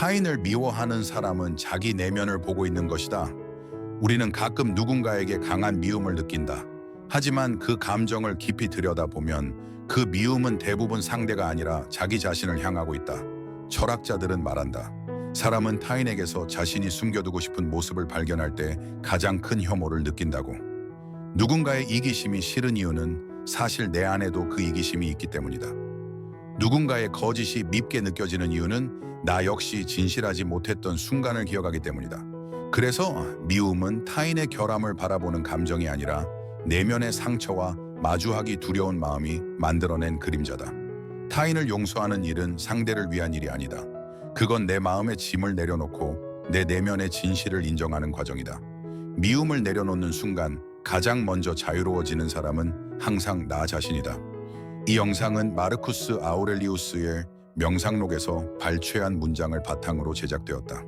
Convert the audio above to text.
타인을 미워하는 사람은 자기 내면을 보고 있는 것이다. 우리는 가끔 누군가에게 강한 미움을 느낀다. 하지만 그 감정을 깊이 들여다보면 그 미움은 대부분 상대가 아니라 자기 자신을 향하고 있다. 철학자들은 말한다. 사람은 타인에게서 자신이 숨겨두고 싶은 모습을 발견할 때 가장 큰 혐오를 느낀다고. 누군가의 이기심이 싫은 이유는 사실 내 안에도 그 이기심이 있기 때문이다. 누군가의 거짓이 밉게 느껴지는 이유는 나 역시 진실하지 못했던 순간을 기억하기 때문이다. 그래서 미움은 타인의 결함을 바라보는 감정이 아니라 내면의 상처와 마주하기 두려운 마음이 만들어낸 그림자다. 타인을 용서하는 일은 상대를 위한 일이 아니다. 그건 내 마음의 짐을 내려놓고 내 내면의 진실을 인정하는 과정이다. 미움을 내려놓는 순간 가장 먼저 자유로워지는 사람은 항상 나 자신이다. 이 영상은 마르쿠스 아우렐리우스의 명상록에서 발췌한 문장을 바탕으로 제작되었다.